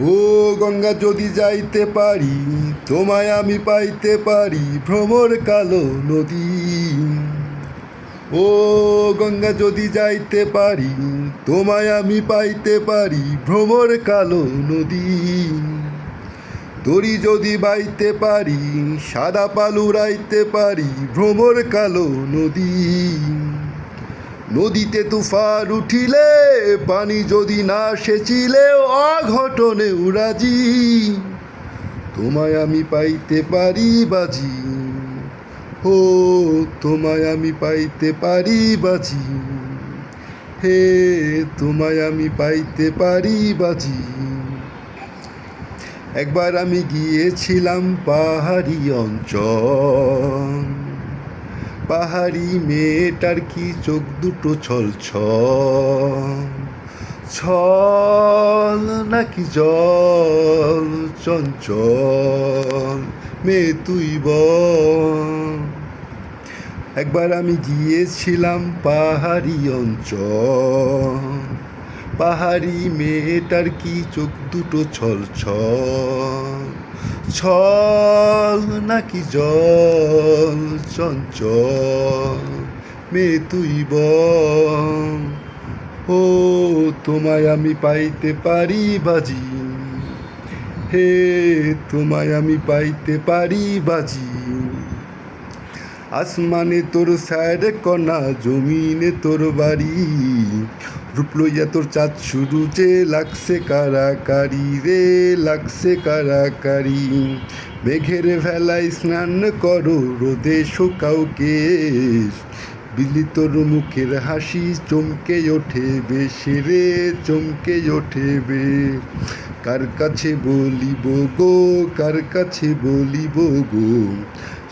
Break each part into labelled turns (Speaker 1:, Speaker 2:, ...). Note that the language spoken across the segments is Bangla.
Speaker 1: ও গঙ্গা, যদি যাইতে পারি, তোমায় আমি পাইতে পারি ভ্রমর কালো নদী। ও গঙ্গা, যদি যাইতে পারি, তোমায় আমি পাইতে পারি ভ্রমর কালো নদী। তরি যদি বাইতে পারি, সাদা পালু রাইতে পারি ভ্রমর কালো নদী। নদীতে তুফার উঠিলে, পানি যদি না সেচিলে অঘটনে উড়াজি তোমায় আমি পাইতে পারি বাজি। ও, তোমায় আমি পাইতে পারি বাজি। হে, তোমায় আমি পাইতে পারি বাজি। একবার আমি গিয়েছিলাম পাহাড়ি অঞ্চল। পাহাড়ি মেয়েটার কি চোখ দুটো ছল ছল? নাকি জল? চঞ্চল মেয়ে তুই বল। একবার আমি গিয়েছিলাম পাহাড়ি অঞ্চল। পাহাড়ি মেয়েটার কি চোখ দুটো ছল ছল? ছল নাকি জল চঞ্চল মে তুই বল ও, তোমায় আমি পাইতে পারি বাজি হে, তোমায় আমি পাইতে পারি বাজি আসমানে তোর স্যার কণা, জমিনে তোর বাড়ি। রূপ লইয়া তোর চাঁদ শুরু যে লাগছে কারাকারি রে, লাগছে কারাকারি। মেঘের ভেলায় স্নান করো, রোদে শোকাও কেশ বিলি তোর মুখের হাসি চমকে ওঠে বেশ রে, চমকে ওঠে বে। কার কাছে বলিব গো, কার কাছে বলিব গো?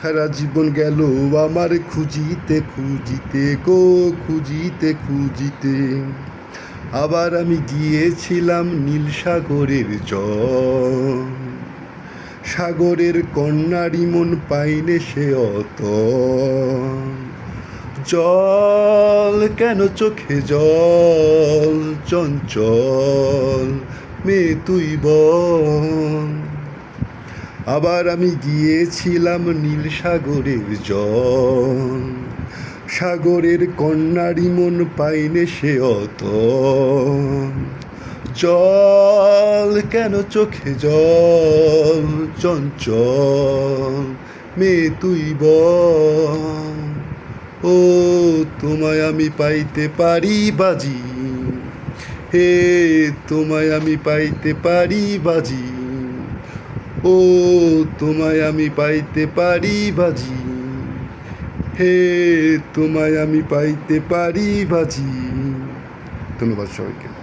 Speaker 1: সারা জীবন গেল আমার খুঁজিতে খুঁজিতে গো, খুঁজিতে খুঁজিতে। আবার আমি গিয়েছিলাম নীল সাগরের জল। সাগরের কন্যারি মন পাইনে সে অত জল, কেন চোখে জল, চঞ্চল মেয়ে তুই বল। আবার আমি গিয়েছিলাম নীল সাগরের জল। সাগরের কন্যারি মন পাইনে সে অত জল, কেন চোখে জল? চঞ্চল মেয়ে তুই বল। ও, তোমায় আমি পাইতে পারি বাজি। হে, তোমায় আমি পাইতে পারি বাজি। ও তোমায় আমি পাইতে পারি বাজি হে তোমায় আমি পাইতে পারি বাজি ধন্যবাদ সবাইকে।